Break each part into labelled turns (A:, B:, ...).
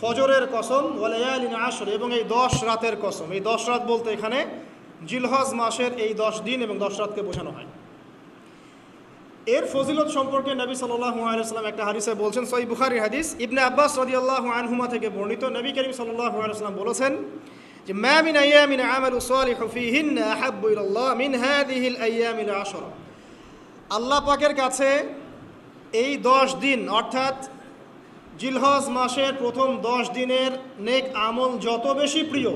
A: ফজরের কসম আসর এবং এই দশ রাতের কসম। এই দশ রাত বলতে এখানে জিলহজ মাসের এই দশ দিন এবং দশ রাতকে বোঝানো হয়। এর ফজিলত সম্পর্কে নবী সাল্লাম একটা হাদিসে বলছেন সহি বুখারী হাদিস। ইবনে আব্বাস রাদিয়াল্লাহু আনহুমা থেকে বর্ণিত নবী করিম সাল্লাম বলেছেন যে, মা মিন আইয়ামিন আমালু ইলাল্লাহ মিন হাযিহিল আইয়ামিল আশরা আল্লাহ পাকের কাছে এই দশ দিন, অর্থাৎ জিলহজ মাসের প্রথম দশ দিনের নেক আমল যত বেশি প্রিয়,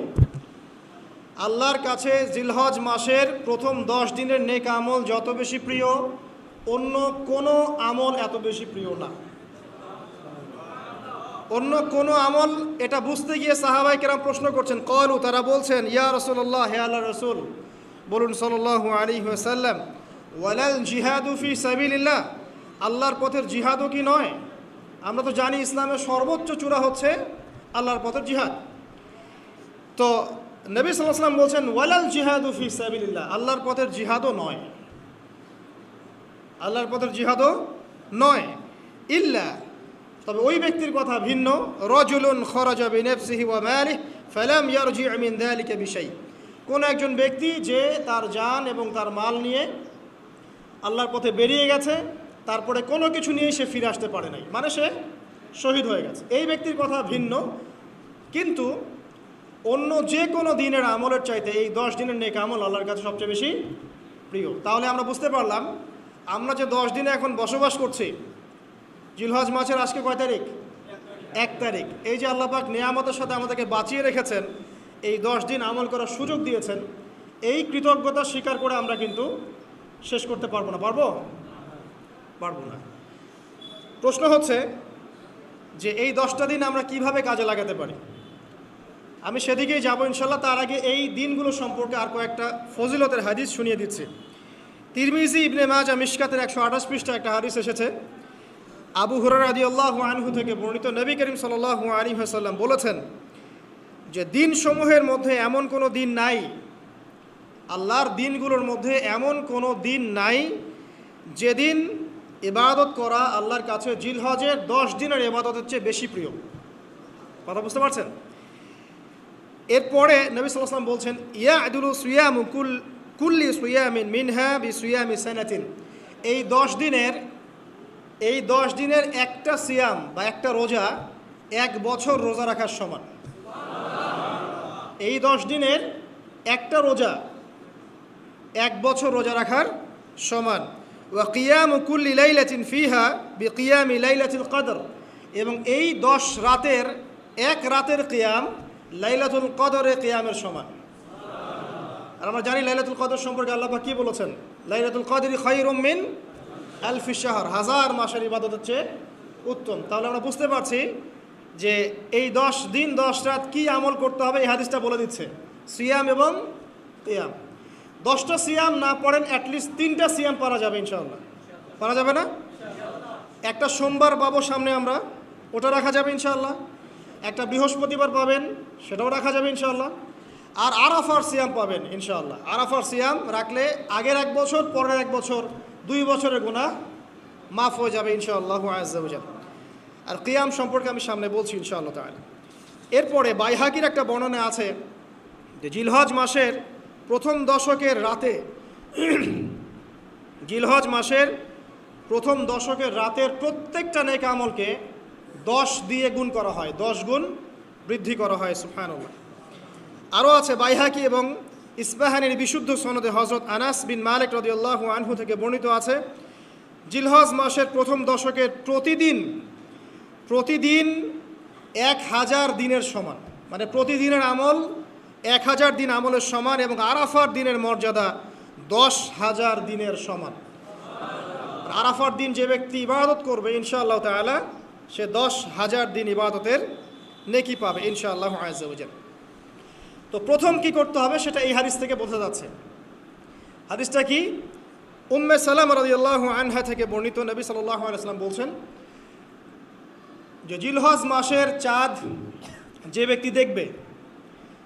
A: আল্লাহর কাছে জিলহজ মাসের প্রথম দশ দিনের নেক আমল যত বেশি প্রিয়, অন্য কোনো আমল এত বেশি প্রিয় না। অন্য কোনো আমল, এটা বুঝতে গিয়ে সাহাবাই কেরাম প্রশ্ন করছেন, কলু, তারা বলছেন, ইয়া রসুল্লাহ হে আল্লাহ রসুল, বলুন সাল্লাল্লাহু আলী ওয়াসাল্লাম, ওয়ালাল জিহাদু ফি সাবিলিল্লাহ, আল্লাহর পথের জিহাদও কি নয়? আমরা তো জানি ইসলামের সর্বোচ্চ চূড়া হচ্ছে আল্লাহর পথের জিহাদ। তো নবী সাল্লাহ সাল্লাম বলছেন, ওয়ালাল জিহাদু ফি সাবিলিল্লাহ। আল্লাহর পথের জিহাদও নয়। আল্লাহর পথের জিহাদও নয়। ইল্লা, তবে ওই ব্যক্তির কথা ভিন্ন। রজুলুন খরাজা বিনাফসিহি ওয়া মালিহি ফালাম ইয়ারজি মিন যালিকা বিশাই। কোন একজন ব্যক্তি যে তার জান এবং তার মাল নিয়ে আল্লাহর পথে বেরিয়ে গেছে তারপরে কোনো কিছু নিয়ে সে ফিরে আসতে পারে নাই। মানে সে শহীদ হয়ে গেছে। এই ব্যক্তির কথা ভিন্ন। কিন্তু অন্য যে কোনো দিনের আমলের চাইতে এই দশ দিনের নেক আমল আল্লাহর কাছে সবচেয়ে বেশি প্রিয়। তাহলে আমরা বুঝতে পারলাম, আমরা যে দশ দিনে এখন বসবাস করছি, জিলহজ মাসের আজকে কয় তারিখ? এক তারিখ। এই যে আল্লাপাক নিয়ামতের সাথে আমাদেরকে বাঁচিয়ে রেখেছেন, এই দশ দিন আমল করার সুযোগ দিয়েছেন, এই কৃতজ্ঞতা স্বীকার করে আমরা কিন্তু শেষ করতে পারব না। পারব? পারব না। প্রশ্ন হচ্ছে যে এই দশটা দিন আমরা কীভাবে কাজে লাগাতে পারি? আমি সেদিকেই যাব ইনশাল্লাহ, তার আগে এই দিনগুলো সম্পর্কে আর কয়েকটা ফজিলতের হাদিস শুনিয়ে দিচ্ছি। তিরমিজি ইবনে মাজা মিশকাতের একশো আঠাশ পৃষ্ঠা একটা হাদিস এসেছে। আবু হুরার আদি আল্লাহ আনহু থেকে বর্ণিত নবী করিম সাল আলী হাসাল্লাম বলেছেন যে দিনসমূহের মধ্যে এমন কোনো দিন নাই, আল্লাহর দিনগুলোর মধ্যে এমন কোনো দিন নাই যেদিন ইবাদত করা আল্লাহর কাছে জিলহজের দশ দিনের ইবাদতের চেয়ে বেশি প্রিয়। কথা বুঝতে পারছেন? এরপরে নবী সাল্লাম বলছেন ইয়া আদুল সুয়াম কুল, কুল্লি সুয়ামিন মিনহা বি সুয়ামি সানাতিন। এই দশ দিনের, এই দশ দিনের একটা সিয়াম বা একটা রোজা এক বছর রোজা রাখার সমান। এই দশ দিনের একটা রোজা এক বছর রোজা রাখার সমান। ওয়া কিয়াম কুল্লি লাইলাতিন ফিহা বি কিয়ামি লাইলাতুল কদর। এবং এই দশ রাতের এক রাতের কিয়াম লাইলাতুল কদরে কিয়ামের সমান। আর আমরা জানি লাইলাতুল কদর সম্পর্কে আল্লাহ কি বলেছেন? লাইলাতুল কদরি খৈরুম মিন আলফি শাহর। হাজার মাসের ইবাদত হচ্ছে উত্তম। তাহলে আমরা বুঝতে পারছি যে এই দশ দিন, দশ রাত কি আমল করতে হবে, এই হাদিসটা বলে দিচ্ছে। সিয়াম এবং কিয়াম। দশটা সিয়াম না পড়েন অ্যাটলিস্ট তিনটা সিয়াম পারা যাবে ইনশাল্লাহ পারা যাবে না? একটা সোমবার পাবো সামনে আমরা, ওটা রাখা যাবে ইনশাল্লাহ একটা বৃহস্পতিবার পাবেন, সেটাও রাখা যাবে ইনশাল্লাহ আর আরাফার সিয়াম পাবেন ইনশাআল্লাহ। আরাফার সিয়াম রাখলে আগের এক বছর, পরের এক বছর, দুই বছরের গুণা মাফ হয়ে যাবে ইনশাআল্লাহ আজাল আর কিয়াম সম্পর্কে আমি সামনে বলছি ইনশাআল্লাহ তাহলে এরপরে বাইহাকির একটা বর্ণনা আছে যে জিলহজ মাসের প্রথম দশকের রাতে, গিলহজ মাসের প্রথম দশকের রাতের প্রত্যেকটা নেক আমলকে দশ দিয়ে গুণ করা হয়, দশ গুণ বৃদ্ধি করা হয় সুফানুল্লাহ আরও আছে বাইহাকি এবং ইসবাহানির বিশুদ্ধ সনদে হজরত আনাস বিন মালিক রদিউল্লাহ আনহু থেকে বর্ণিত আছে জিলহজ মাসের প্রথম দশকের প্রতিদিন প্রতিদিন এক হাজার দিনের সমান। মানে প্রতিদিনের আমল এক হাজার দিন আমলের সমান এবং আরাফার দিনের মর্যাদা দশ হাজার দিনের সমান। আরাফার দিন যে ব্যক্তি ইবাদত করবে, ইনশাআল্লাহ তালা সে দশ হাজার দিন ইবাদতের নেকি পাবে, ইনশাআল্লাহ আজাল তো প্রথম কি করতে হবে সেটা এই হাদিস থেকে বোঝা যাচ্ছে। হাদিসটা কি? উম্মে সালাম রাদিয়াল্লাহ আনহা থেকে বর্ণিত নবী সাল্লাহ আলাইসাল্লাম বলছেন, যে জিলহজ মাসের চাঁদ যে ব্যক্তি দেখবে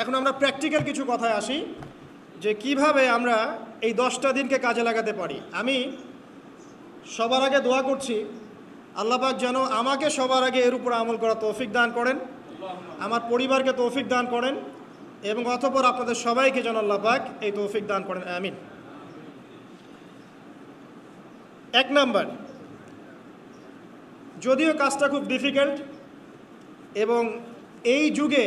A: এখন আমরা প্র্যাকটিক্যাল কিছু কথায় আসি, যে কীভাবে আমরা এই দশটা দিনকে কাজে লাগাতে পারি। আমি সবার আগে দোয়া করছি, আল্লাহ পাক যেন আমাকে সবার আগে এর উপর আমল করা তৌফিক দান করেন, আমার পরিবারকে তৌফিক দান করেন এবং অতপর আপনাদের সবাইকে যেন আল্লাহ পাক এই তৌফিক দান করেন, আমিন। এক নাম্বার, যদিও কাজটা খুব ডিফিকাল্ট এবং এই যুগে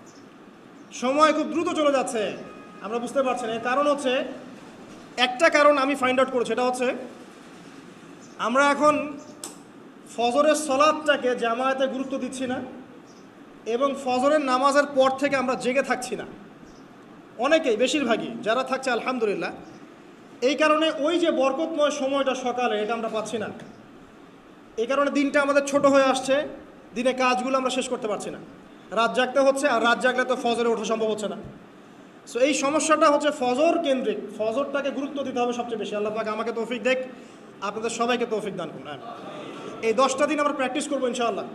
A: সময় খুব দ্রুত চলে যাচ্ছে। আমরা বুঝতে পারছি না। কারণ হচ্ছে, একটা কারণ আমি ফাইন্ড আউট করেছি এটা হচ্ছে, আমরা এখন ফজরের সলাদটাকে জামায়াতে গুরুত্ব দিচ্ছি না এবং ফজরের নামাজের পর থেকে আমরা জেগে থাকছি না। অনেকেই, বেশিরভাগই, যারা থাকছে আলহামদুলিল্লাহ, এই কারণে ওই যে বরকতময় সময়টা সকালে, এটা আমরা পাচ্ছি না। এই কারণে দিনটা আমাদের ছোট হয়ে আসছে, দিনে কাজগুলো আমরা শেষ করতে পারছি না। রাত জাগতে হচ্ছে আর রাত জাগলে তো ফজরে ওঠা সম্ভব হচ্ছে না। সো এই সমস্যাটা হচ্ছে ফজর কেন্দ্রিক। ফজরটাকে গুরুত্ব দিতে হবে সবচেয়ে বেশি। আল্লাহ পাক আমাকে তৌফিক দেখ, আপনাদের সবাইকে তৌফিক দান করুন। এই দশটা দিন আমরা প্র্যাকটিস করব ইনশাআল্লাহ।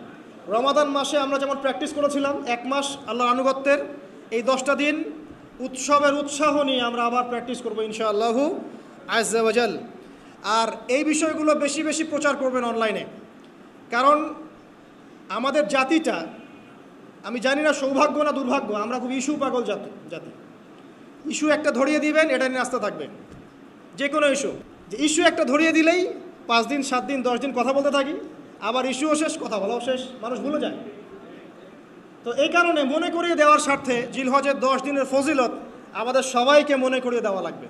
A: রমাদান মাসে আমরা যেমন প্র্যাকটিস করেছিলাম, এক মাস আল্লাহর আনুগত্যের, এই দশটা দিন উৎসবের উৎসাহ নিয়ে আমরা আবার প্র্যাকটিস করব ইনশাআল্লাহু আজাল আর এই বিষয়গুলো বেশি বেশি প্রচার করবেন অনলাইনে কারণ আমাদের জাতিটা আমি জানি না সৌভাগ্য না দুর্ভাগ্য, আমরা খুব ইস্যু পাগল জাতি জাতি। ইস্যু একটা ধরিয়ে দিবেন, এটা নিয়ে আসতে থাকবে। যে কোনো ইস্যু। যে ইস্যু একটা ধরিয়ে দিলেই পাঁচ দিন, সাত দিন, দশ দিন কথা বলতে থাকি, আবার ইস্যুও শেষ, কথা বলাও শেষ, মানুষ ভুলে যায়। তো এই কারণে মনে করিয়ে দেওয়ার স্বার্থে জিলহজের দশ দিনের ফজিলত আমাদের সবাইকে মনে করিয়ে দেওয়া লাগবে।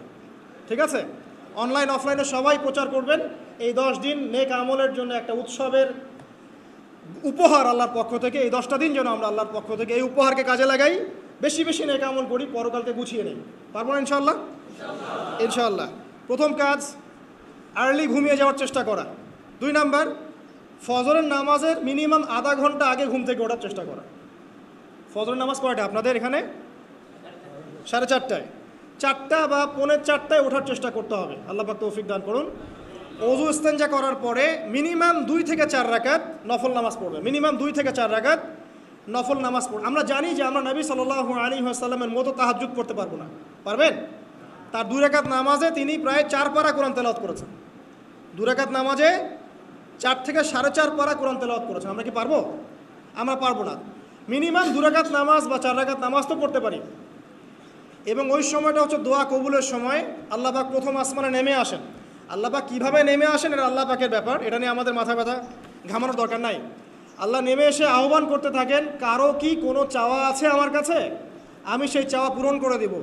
A: ঠিক আছে? অনলাইন, অফলাইনে সবাই প্রচার করবেন। এই দশ দিন নেক আমলের জন্য একটা উৎসবের উপহার আল্লাহর পক্ষ থেকে এই দশটা দিন যেন আমরা আল্লাহর পক্ষ থেকে এই উপহারকে কাজে লাগাই। বেশি বেশি নেক আমল করি পরকালকে গুছিয়ে নেই। পারব না ইনশাল্লাহ ইনশাল্লাহ প্রথম কাজ আর্লি ঘুমিয়ে যাওয়ার চেষ্টা করা। দুই নাম্বার ফজরের নামাজের মিনিমাম আধা ঘণ্টা আগে ঘুম থেকে ওঠার চেষ্টা করা। ফজরের নামাজ কয়টা আপনাদের এখানে? সাড়ে চারটায়। চারটা বা পৌনে চারটায় ওঠার চেষ্টা করতে হবে। আল্লাহ পাক তৌফিক দান করুন। অজু ইস্তেঞ্জা করার পরে মিনিমাম দুই থেকে চার রাকাত নফল নামাজ পড়বে। মিনিমাম দুই থেকে চার রাকাত নফল নামাজ পড়বে। আমরা জানি যে আমরা নবী সাল্লাহ আলী আসাল্লামের মতো তাহাজুদ করতে পারব না। পারবেন? তার দুই নামাজে তিনি প্রায় চার পারা কোরআন তেলাওয়াত করেছেন। দু রাকাত নামাজে চার থেকে সাড়ে চার পারা কোরআন তেলাওয়াত করেছেন। আমরা কি পারব? আমরা পারব না। মিনিমাম দু রাকাত নামাজ বা চার রাকাত নামাজ তো পড়তে পারি। এবং ওই সময়টা হচ্ছে দোয়া কবুলের সময়। আল্লাহ পাক প্রথম আসমানে নেমে আসেন। আল্লাহ পাক কীভাবে নেমে আসেন এটা আল্লাহ পাকের ব্যাপার, এটা নিয়ে আমাদের মাথা ব্যথা ঘামানোর দরকার নাই। আল্লাহ নেমে এসে আহ্বান করতে থাকেন, কারও কি কোনো চাওয়া আছে আমার কাছে? আমি সেই চাওয়া পূরণ করে দিব।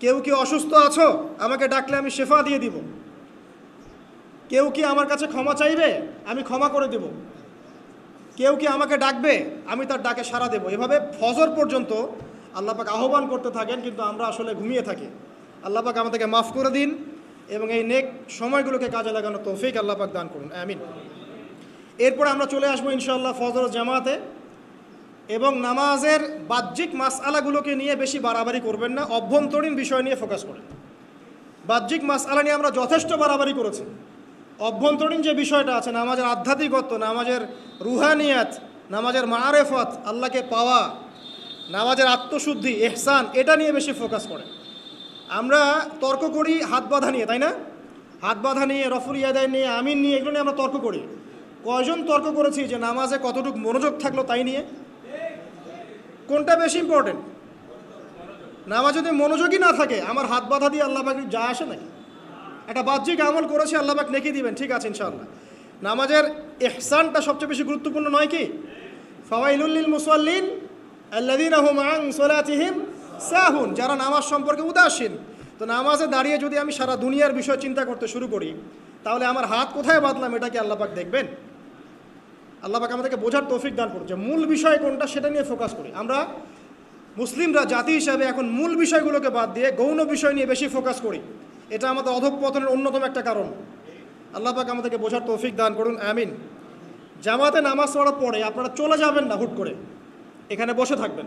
A: কেউ কি অসুস্থ আছো? আমাকে ডাকলে আমি শেফা দিয়ে দিব। কেউ কি আমার কাছে ক্ষমা চাইবে? আমি ক্ষমা করে দেব। কেউ কি আমাকে ডাকবে? আমি তার ডাকে সাড়া দেব। এভাবে ফজর পর্যন্ত আল্লাহ পাক আহ্বান করতে থাকেন, কিন্তু আমরা আসলে ঘুমিয়ে থাকি। আল্লাহ পাক আমাদেরকে মাফ করে দিন। এবং এই নেক সময়গুলোকে কাজে লাগানো তৌফিক আল্লাহ পাক দান করুন। আমিন। এরপরে আমরা চলে আসব ইনশাআল্লাহ ফজর জামাতে এবং নামাজের বাহ্যিক মাসআলাগুলোকে নিয়ে বেশি বাড়াবাড়ি করবেন না, অভ্যন্তরীণ বিষয় নিয়ে ফোকাস করেন। বাহ্যিক মাসআলা নিয়ে আমরা যথেষ্ট বাড়াবাড়ি করেছি। অভ্যন্তরীণ যে বিষয়টা আছে, নামাজের আধ্যাত্মিকত্ব, নামাজের রুহানিয়াত, নামাজের মারেফত আল্লাহকে পাওয়া, নামাজের আত্মশুদ্ধি, এহসান, এটা নিয়ে বেশি ফোকাস করে আমরা তর্ক করি হাত বাঁধা নিয়ে, তাই না? হাত বাঁধা নিয়ে, রফুল ইয়াদায় নিয়ে, আমিন নিয়ে, এগুলো নিয়ে আমরা তর্ক করি। কয়জন তর্ক করেছি যে নামাজে কতটুকু মনোযোগ থাকল তাই নিয়ে? কোনটা বেশি ইম্পর্টেন্ট নামাজ যদি মনোযোগই না থাকে, আমার হাত বাঁধা দিয়ে আল্লাহ পাক যা আসে নাকি? একটা বাহ্যিক আমল করেছে, আল্লাহ পাক নেকি দিবেন, ঠিক আছে, ইনশাআল্লাহ। নামাজের এহসানটা সবচেয়ে বেশি গুরুত্বপূর্ণ নয় কি? ফাওয়াইলুল্লিল মুসাল্লিন আল্লাযীনা হুম আন সালাতিহিম সাহুন, যারা নামাজ সম্পর্কে উদাসীন। তো নামাজে দাঁড়িয়ে যদি আমি সারা দুনিয়ার বিষয় চিন্তা করতে শুরু করি, তাহলে আমার হাত কোথায় বাঁধলাম এটা কি আল্লাহ পাক দেখবেন? আল্লাহ পাক আমাদেরকে বোঝার তৌফিক দান করুন যে মূল বিষয় কোনটা সেটা নিয়ে ফোকাস করি। আমরা মুসলিমরা, জাতি হিসাবে এখন মূল বিষয়গুলোকে বাদ দিয়ে গৌণ বিষয় নিয়ে বেশি ফোকাস করি। এটা আমাদের অধঃপতনের অন্যতম একটা কারণ। আল্লাহ পাক আমাদেরকে বোঝার তৌফিক দান করুন, আমিন। জামাতে নামাজ পড়ার পরে আপনারা চলে যাবেন না হুট করে। এখানে বসে থাকবেন।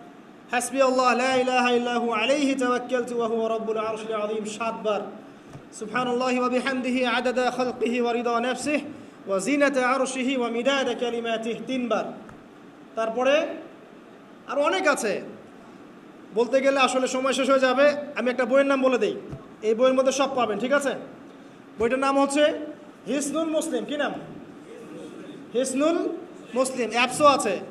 A: হাসবি আল্লাহ, লা ইলাহা ইল্লা হু আলাইহি তাওয়াক্কালতু ওয়া হুয়া রাব্বুল আরশিল আযীম। সাতবার সুবহানাল্লাহি ওয়া বিহামদিহি আদাদা খালকিহি ওয়া রিদা নাফসিহি ওয়া জিনাতা আরশিহি ওয়া মিদাদা কালিমাতিহি। তিনবার তারপরে আর অনেক আছে। বলতে গেলে আসলে সময় শেষ হয়ে যাবে। আমি একটা বইয়ের নাম বলে দিই। এই বইয়ের মধ্যে সব পাবেন, ঠিক আছে? বইটার নাম হচ্ছে হিসনুল মুসলিম। কি নাম? হিসনুল মুসলিম। অ্যাপসও আছে।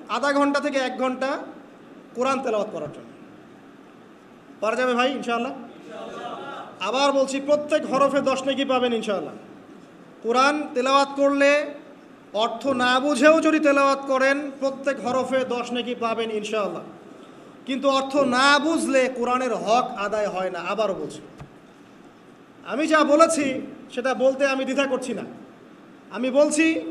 A: আধা ঘণ্টা থেকে এক ঘণ্টা কোরআন তেলাওয়াত করার জন্য। পারা যাবে ভাই, ইনশাআল্লাহ? আবার বলছি, প্রত্যেক হরফে দশ নাকি পাবেন, ইনশাআল্লাহ। কোরআন তেলাওয়াত করলে অর্থ না বুঝেও যদি তেলাওয়াত করেন, প্রত্যেক হরফে দশ নাকি পাবেন, ইনশাআল্লাহ। কিন্তু অর্থ না বুঝলে কোরআনের হক আদায় হয় না, আবারও বলছি। আমি যা বলেছি, সেটা বলতে আমি দ্বিধা করছি না। আমি বলছি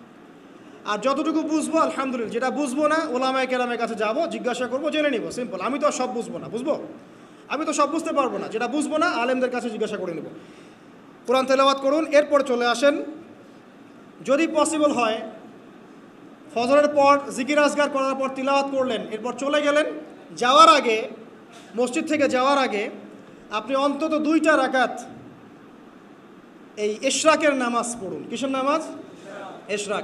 A: আর যতটুকু বুঝব, আলহামদুলিল্লাহ। যেটা বুঝব না, ওলামায় কেরামের কাছে যাব, জিজ্ঞাসা করব, জেনে নিব। সিম্পল আমি তো সব বুঝব না, বুঝব? আমি তো সব বুঝতে পারব না। যেটা বুঝব না, আলেমদের কাছে জিজ্ঞাসা করে নেব। কোরআন তেলাওয়াত করুন, এরপর চলে আসেন। যদি পসিবল হয়, ফজরের পর জিকির আজগার করার পর তিলাওয়াত করলেন, এরপর চলে গেলেন। যাওয়ার আগে, মসজিদ থেকে যাওয়ার আগে, আপনি অন্তত দুইটা রাকাত এই এশরাকের নামাজ পড়ুন। কিসের নামাজ? ইশরাক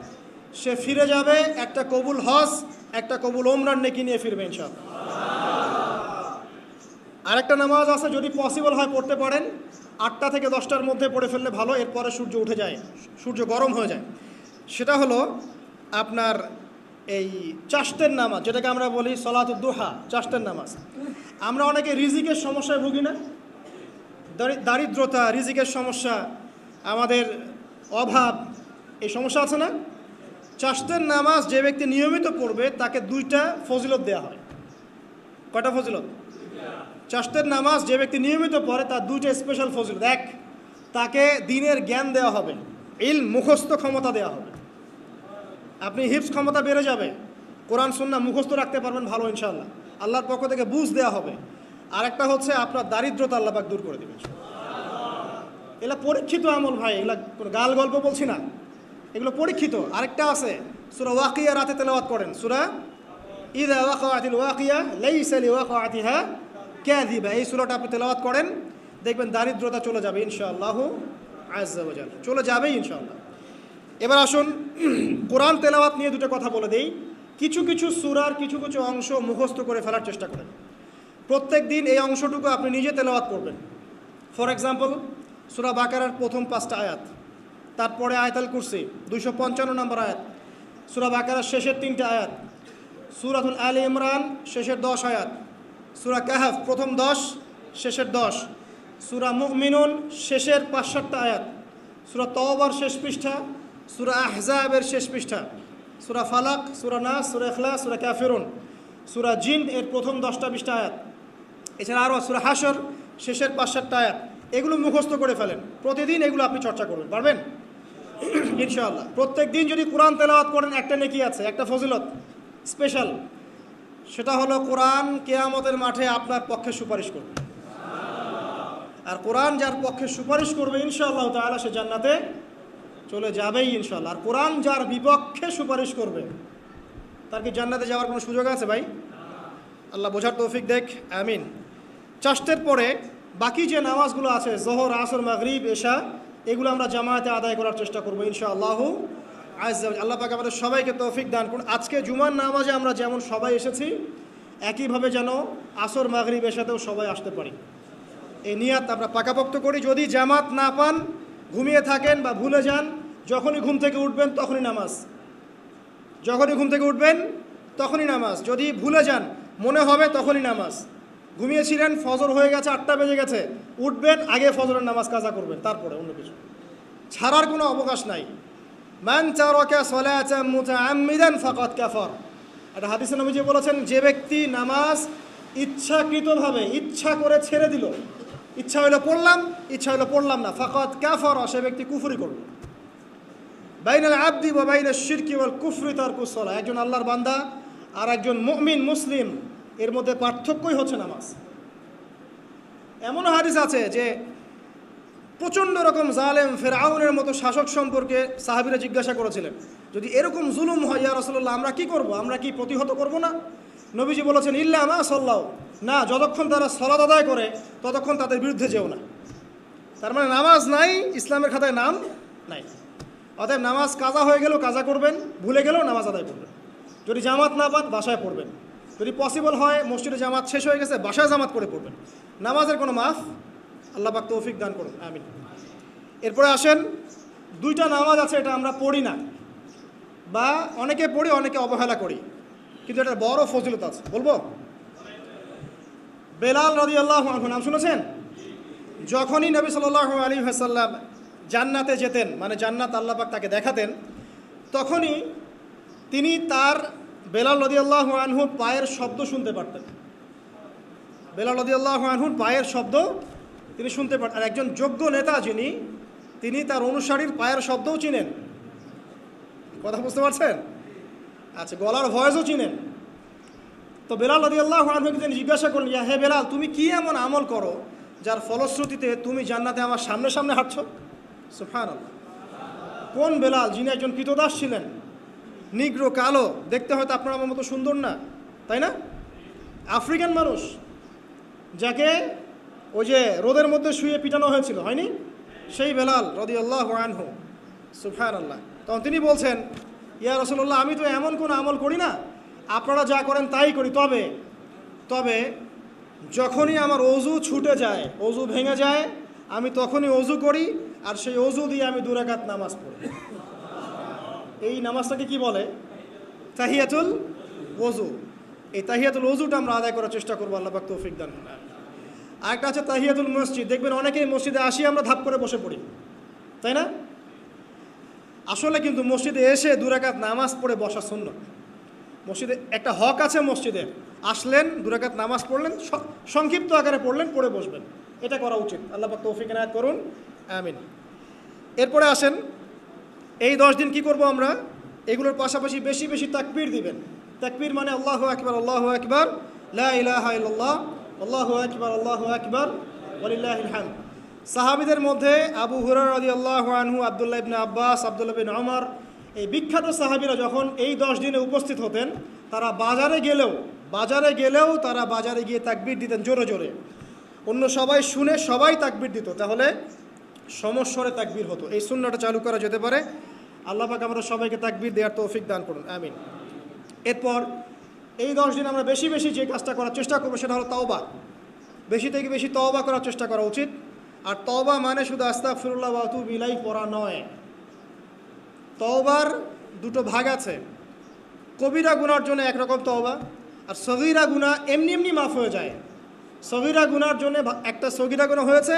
A: সে ফিরে যাবে, একটা কবুল হজ, একটা কবুল ওমরান নেকি নিয়ে ফিরবে ইনশাআল্লাহ। আরেকটা নামাজ আছে, যদি পসিবল হয় পড়তে পারেন। আটটা থেকে দশটার মধ্যে পড়ে ফেললে ভালো, এরপরে সূর্য উঠে যায়, সূর্য গরম হয়ে যায়। সেটা হলো আপনার এই চাষ্টের নামাজ, যেটাকে আমরা বলি সলাতুদ্দোহা চাষ্টের নামাজ। আমরা অনেকে রিজিকের সমস্যায় ভুগি না। দারিদ্রতা, রিজিকের সমস্যা, আমাদের অভাব, এই সমস্যা আছে না? চাষতের নামাজ যে ব্যক্তি নিয়মিত পড়বে, তাকে দুইটা ফজিলত দেওয়া হয়। কয়টা ফজিলত? চাষতের নামাজ যে ব্যক্তি নিয়মিত পড়ে, তার দুইটা স্পেশাল ফজিল দেখ তাকে দিনের জ্ঞান দেওয়া হবে ইল মুখস্থ ক্ষমতা দেওয়া হবে। আপনি হিপস ক্ষমতা বেড়ে যাবে, কোরআন সুন্না মুখস্থ রাখতে পারবেন ভালো ইনশাল্লাহ আল্লাহর পক্ষ থেকে বুঝ দেওয়া হবে। আর একটা হচ্ছে আপনার দারিদ্রতা আল্লাহ দূর করে দেবেন। এগুলো পরীক্ষিত আমল ভাই, এগুলা গাল গল্প বলছি না। এগুলো পরীক্ষিত। আরেকটা আছে, সুরা ওয়াকিয়া রাতে তেলাওয়াত করেন। সুরা ইদা ওয়াকাতিল ওয়াকিয়া লাইসা লিওয়াকাতিহা কাযিবা। এই সুরাটা আপনি তেলাওয়াত করেন, দেখবেন দারিদ্রতা চলে যাবে ইনশাআল্লাহ আজ্জা ওয়া জাল। চলে যাবেই ইনশাআল্লাহ। এবার আসুন, কোরআন তেলাওয়াত নিয়ে দুটো কথা বলে দেই। কিছু কিছু সুরার কিছু কিছু অংশ মুখস্থ করে ফেলার চেষ্টা করেন। প্রত্যেক দিন এই অংশটুকু আপনি নিজে তেলাওয়াত করবেন। ফর এক্সাম্পল, সুরা বাকারার প্রথম পাঁচটা আয়াত। তারপরে আয়াতাল কুরসি, দুইশো পঞ্চান্ন নম্বর আয়াত। সুরা বাকারার শেষের তিনটা আয়াত। সুরাতুল আল ইমরান, শেষের দশ আয়াত। সুরা কাহাফ, প্রথম দশ, শেষের দশ। সুরা মুমিনুন, শেষের পাঁচ সাতটা আয়াত। সুরা তওবার শেষ পৃষ্ঠা, সুরা আহজাবের শেষ পৃষ্ঠা। সুরা ফালাক, সুরা নাস, সুরা এখলা সুরা ক্যাফেরুন সুরা জিন, এর প্রথম দশটা বিশটা আয়াত। এছাড়া আরও সুরা হাসর শেষের পাঁচ সাতটা আয়াত। এগুলো মুখস্থ করে ফেলেন। প্রতিদিন এগুলো আপনি চর্চা করবেন, পারবেন? ইনশাআল্লাহ। প্রত্যেক দিন যদি কোরআন তেলাওয়াত করেন, একটা নেকি আছে, একটা ফজিলত স্পেশাল সেটা হলো কোরআন কেয়ামতের মাঠে আপনার পক্ষে সুপারিশ করবে। আর কোরআন যার পক্ষে সুপারিশ করবে, ইনশাআল্লাহ তাআলা সে জান্নাতে চলে যাবেই ইনশাআল্লাহ। আর কোরআন যার বিপক্ষে সুপারিশ করবে, তার কি জান্নাতে যাওয়ার কোনো সুযোগ আছে ভাই? আল্লাহ বোঝার তৌফিক দেখ, আমিন। চাষতের পরে বাকি যে নামাজগুলো আছে, জহর, আসর, মাগরিব, এশা এগুলো আমরা জামায়াতে আদায় করার চেষ্টা করব, ইনশাআল্লাহ আল্লাহ পাক আমাদের সবাইকে তৌফিক দান করুন। আজকে জুমার নামাজে আমরা যেমন সবাই এসেছি, একইভাবে যেন আসর মাগরিব এশাতেও সবাই আসতে পারি। এই নিয়াত আমরা পাকাপোক্ত করি, যদি জামাত না পান, ঘুমিয়ে থাকেন বা ভুলে যান, যখনই ঘুম থেকে উঠবেন তখনই নামাজ। যখনই ঘুম থেকে উঠবেন তখনই নামাজ। যদি ভুলে যান, মনে হবে তখনই নামাজ। ঘুমিয়েছিলেন, ফজর হয়ে গেছে, আটটা বেজে গেছে। উঠবেন, আগে ফজরের নামাজ কাজা করবেন, তারপরে অন্য কিছু। ছাড়ার কোনো অবকাশ নাই। মান চারকা সলাচা মুতাআম্মিদান ফাকাত কাফার। একটা হাদিসে নবীজি বলেছেন, যে ব্যক্তি নামাজ ইচ্ছাকৃতভাবে, ইচ্ছা করে ছেড়ে দিল, ইচ্ছা হইল পড়লাম, ইচ্ছা হইল পড়লাম না ফাকাত কাফার, সে ব্যক্তি কুফরি করল বাইনাল আব্দি বা বাইনাল শিরকি ওয়াল কুফরি তার কুসলা একজন আল্লাহর বান্দা আর একজন মুমিন, মুসলিম এর মধ্যে পার্থক্যই হচ্ছে নামাজ। এমন হাদিস আছে যে প্রচণ্ড রকম জালেম ফেরাউনের মতো শাসক সম্পর্কে সাহাবিরা জিজ্ঞাসা করেছিলেন, যদি এরকম জুলুম হয়, ইয়া রসল্লাহ আমরা কি করব? আমরা কি প্রতিহত করব না? নবীজি বলেছেন, ইল্লা মা সাল্লাহ না, যতক্ষণ তারা সলাদ আদায় করে, ততক্ষণ তাদের বিরুদ্ধে যেও না। তার মানে নামাজ নাই, ইসলামের খাতায় নাম নাই। অতএব নামাজ কাজা হয়ে গেলেও কাজা করবেন, ভুলে গেলেও নামাজ আদায় করবেন। যদি জামাত না পান, বাসায় পড়বেন। যদি পসিবল হয়, মসজিদে জামাত শেষ হয়ে গেছে, বাসায় জামাত করে পড়বেন। নামাজের কোনো মাফ? আল্লাহ পাক তৌফিক দান করুন, আমিন। এরপরে আসেন, দুইটা নামাজ আছে, এটা আমরা পড়ি না। বা অনেকে পড়ি, অনেকে অবহেলা করি। কিন্তু এটা বড় ফজিলত আছে। বলব? বেলাল রদি আল্লাহ নাম শুনেছেন? যখনই নবী সাল্লাহ আলী হাসাল্লাম জান্নাতে যেতেন মানে জান্নাত আল্লাহ পাক তাকে দেখাতেন, তখনই তিনি তার বেলাল রদি আল্লাহ আনহুর পায়ের শব্দ শুনতে পারতেন। বেলাল রদি আল্লাহ আনহুর পায়ের শব্দ তিনি শুনতে পারতেন আর একজন যোগ্য নেতা যিনি, তিনি তার অনুসারীর পায়ের শব্দও চিনেন। কথা বুঝতে পারছেন? আচ্ছা গলার ভয়েসও চিনেন। তো বেলাল রদি আল্লাহ আনহুকে তিনি জিজ্ঞাসা করলেন হে বেলাল, তুমি কি এমন আমল করো যার ফলশ্রুতিতে তুমি জান্নাতে আমার সামনে সামনে হাঁটছ? সুফান কোন বেলাল, যিনি একজন কৃতদাস ছিলেন নিগ্র কালো। দেখতে হয়তো আপনার আমার মতো সুন্দর না, তাই না? আফ্রিকান মানুষ, যাকে ওই যে রোদের মধ্যে শুয়ে পিটানো হয়েছিল, হয়নি? সেই বেলাল রদি আল্লাহ আনহু সুফান আল্লাহ তখন তিনি বলছেন, ইয়া রসল্লাহ আমি তো এমন কোনো আমল করি না। আপনারা যা করেন তাই করি। তবে তবে যখনই আমার অজু ছুটে যায়, অজু ভেঙে যায়, আমি তখনই অজু করি, আর সেই অজু দিয়ে আমি দুরাকাত নামাজ পড়ি। এই নামাজটাকে কি বলে? তাহিয়াতুল ওজু এই তাহিয়াতুল অজুটা আমরা আদায় করার চেষ্টা করব, আল্লাহ পাক তৌফিক দান আরেকটা আছে তাহিয়াতুল মসজিদ। দেখবেন অনেকেই মসজিদে আসি, আমরা ধাপ করে বসে পড়ি। তাই না? আসলে কিন্তু মসজিদে এসে দুরাকাত নামাজ পড়ে বসা শূন্য মসজিদে একটা হক আছে মসজিদের আসলেন দুরাকাত নামাজ পড়লেন সংক্ষিপ্ত আকারে পড়লেন, পড়ে বসবেন। এটা করা উচিত। আল্লাহ পাক তৌফিক এনায়ত করুন। আমিন। এরপরে আসেন এই দশ দিন কি করব আমরা? এগুলোর পাশাপাশি বেশি বেশি তাকবীর দিবেন। তাকবীর মানে আল্লাহু আকবার আল্লাহু আকবার, লা ইলাহা ইল্লাল্লাহ, আল্লাহু আকবার আল্লাহু আকবার, ওয়ালিল্লাহিল হামদ। সাহাবীদের মধ্যে আবু হুরার আদি আল্লাহ আনহু, আব্দুল্লাহ ইবনে আব্বাস, আব্দুল্লাহ বিন ওমর এই বিখ্যাত সাহাবিরা যখন এই দশ দিনে উপস্থিত হতেন, তারা বাজারে গেলেও বাজারে গেলেও তারা বাজারে গিয়ে তাকবীর দিতেন জোরে জোরে। অন্য সবাই শুনে সবাই তাকবীর দিত। তাহলে সমস্বরে তাকবীর হতো। এই শূন্যটা চালু করা যেতে পারে। আল্লাহ পাক আমরা সবাইকে তাকবীর দেওয়ার তৌফিক দান করুন। আমিন। এরপর এই দশ দিন আমরা বেশি বেশি যে কাজটা করার চেষ্টা করব সেটা হলো তওবা। বেশি থেকে বেশি তওবা করার চেষ্টা করা উচিত। আর তওবা মানে শুধু আস্তা ফিরুল্লাহ বাতু বিলাই পড়া নয়। তওবার দুটো ভাগ আছে। কবিরা গুনার জন্য একরকম তওবা, আর সগিরা গুণা এমনি এমনি মাফ হয়ে যায়। সগিরা গুনার জন্য একটা সগিরা গুণা হয়েছে,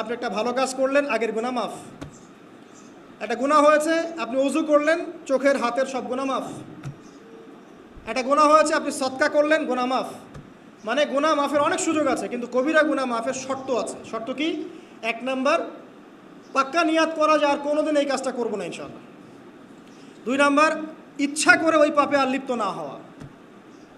A: আপনি একটা ভালো কাজ করলেন, আগের গুণা মাফ। একটা গুণা হয়েছে, আপনি উজু করলেন, চোখের হাতের সব গুণা মাফ। একটা গুণা হয়েছে, আপনি সৎকা করলেন গুণা মাফ। মানে গুণা মাফের অনেক সুযোগ আছে, কিন্তু কবিরা গুণা মাফের শর্ত আছে। শর্ত কি? এক নাম্বার, পাক্কা নিয়াত করা যায় আর কোনোদিন এই কাজটা করব না ইনশাল্লাহ দুই নাম্বার, ইচ্ছা করে ওই পাপে আর লিপ্ত না হওয়া।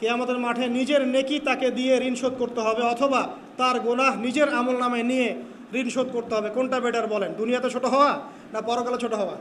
A: কে আমাদের মাঠে নিজের নেকি তাকে দিয়ে ঋণ শোধ করতে হবে অথবা তার গোনাহ নিজের আমল নামে নিয়ে ঋণ শোধ করতে হবে। কোনটা বেটার বলেন? দুনিয়াতে ছোট হওয়া না পরকালে ছোট হওয়া?